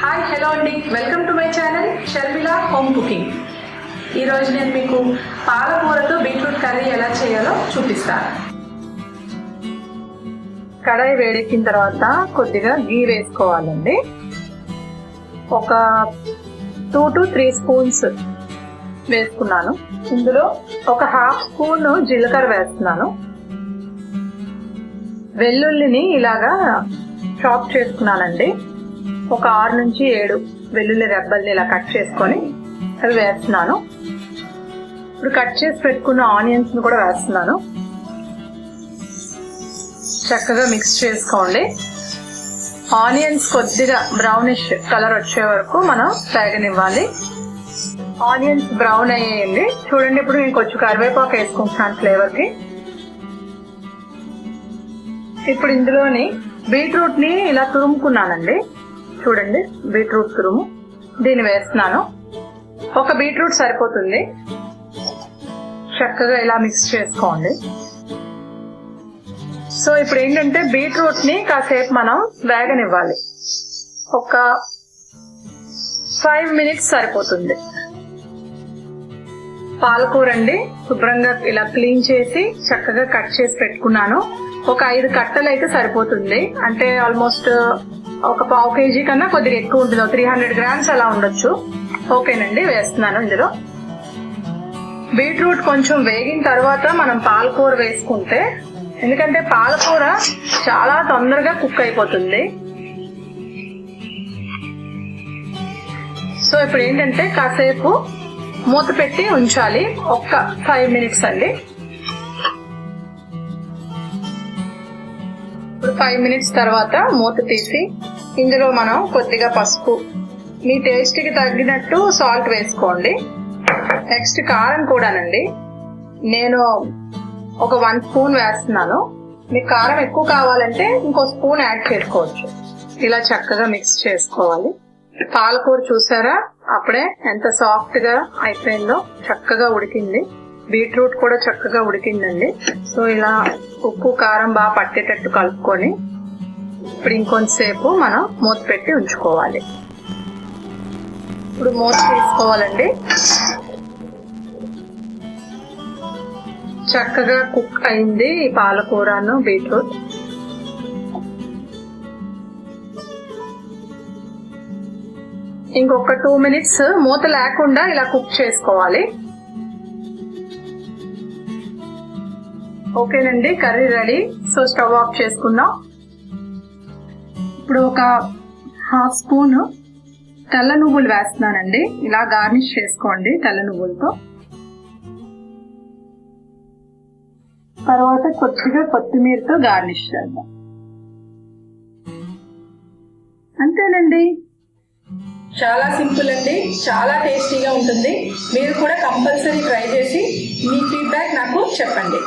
Hi hello అండి. Welcome to my channel Sharmila home cooking ఈరోజు నేను మీకు పాలకూరతో బీట్రూట్ కర్రీ ఎలా చేయాలో చూపిస్తాను కడాయి వేడెక్కిన తర్వాత కొద్దిగా గీ వేసుకోవాలండి. ఒక టూ టు త్రీ స్పూన్స్ వేసుకున్నాను. ఇందులో ఒక హాఫ్ స్పూన్ జీలకర్ర వేస్తున్నాను. వెల్లుల్లిని ఇలాగా చాప్ చేసుకున్నానండి. ఒక ఆరు నుంచి ఏడు వెల్లుల్లి రెబ్బల్ని ఇలా కట్ చేసుకొని అవి వేస్తున్నాను. ఇప్పుడు కట్ చేసి పెట్టుకున్న ఆనియన్స్ని కూడా వేస్తున్నాను. చక్కగా మిక్స్ చేసుకోండి. ఆనియన్స్ కొద్దిగా బ్రౌనిష్ కలర్ వచ్చే వరకు మనం వేగనివ్వాలి ఆనియన్స్ బ్రౌన్ అయ్యేయండి. చూడండి ఇప్పుడు నేను కొంచెం కరివేపాకు వేసుకుంటున్నాను ఫ్లేవర్కి ఇప్పుడు ఇందులోని బీట్రూట్ని ఇలా తురుముకున్నానండి. చూడండి బీట్రూట్ తురుము. దీన్ని వేస్తున్నాను. ఒక బీట్రూట్ సరిపోతుంది. చక్కగా ఇలా మిక్స్ చేసుకోండి. సో ఇప్పుడు ఏంటంటే బీట్రూట్ని కాసేపు మనం వేగనివ్వాలి. ఒక ఫైవ్ మినిట్స్ సరిపోతుంది. పాలకూర అండి శుభ్రంగా ఇలా క్లీన్ చేసి చక్కగా కట్ చేసి పెట్టుకున్నాను. ఒక ఐదు కట్టలు అయితే సరిపోతుంది. అంటే ఆల్మోస్ట్ ఒక పావు కేజీ కన్నా కొద్దిగా ఎక్కువ ఉంటుంది. త్రీ హండ్రెడ్ గ్రామ్స్ అలా ఉండొచ్చు. ఓకేనండి వేస్తున్నాను ఇందులో. బీట్రూట్ కొంచెం వేగిన తర్వాత మనం పాలకూర వేసుకుంటే ఎందుకంటే పాలకూర చాలా తొందరగా కుక్ అయిపోతుంది. సో ఇప్పుడు ఏంటంటే కాసేపు మూత పెట్టి ఉంచాలి. ఒక్క ఫైవ్ మినిట్స్ అండి. ఫైవ్ మినిట్స్ తర్వాత మూత తీసి ఇందులో మనం కొద్దిగా పసుపు. మీ టేస్ట్కి తగ్గినట్టు సాల్ట్ వేసుకోండి. నెక్స్ట్ కారం కూడానండి. నేను ఒక వన్ స్పూన్ వేస్తున్నాను. మీకు కారం ఎక్కువ కావాలంటే ఇంకో స్పూన్ యాడ్ చేసుకోవచ్చు. ఇలా చక్కగా మిక్స్ చేసుకోవాలి. పాలకూర చూసారా? అప్పుడే ఎంత సాఫ్ట్గా అయిపోయిందో చక్కగా ఉడికింది. బీట్రూట్ కూడా చక్కగా ఉడికిందండి. సో ఇలా ఉప్పు కారం బాగా పట్టేటట్టు కలుపుకొని ఇప్పుడు ఇంకొంతసేపు మనం మూత పెట్టి ఉంచుకోవాలి. ఇప్పుడు మూత తీసుకోవాలండి. చక్కగా కుక్ అయింది ఈ పాలకూరను బీట్రూట్. ఇంకొక టూ మినిట్స్ మూత లేకుండా ఇలా కుక్ చేసుకోవాలి. ఓకేనండి curry ready. So stove off చేసుకుందాం. ఇప్పుడు ఒక హాఫ్ స్పూన్ తెల్ల నువ్వులు వేస్తున్నానండి. ఇలా గార్నిష్ చేసుకోండి తెల్ల నువ్వులతో. తర్వాత కొద్దిగా కొత్తిమీరతో గార్నిష్ చేద్దాం. అంతేనండి. చాలా సింపుల్ అండి. చాలా టేస్టీగా ఉంటుంది. మీరు కూడా కంపల్సరీ ట్రై చేసి మీ ఫీడ్బ్యాక్ నాకు చెప్పండి.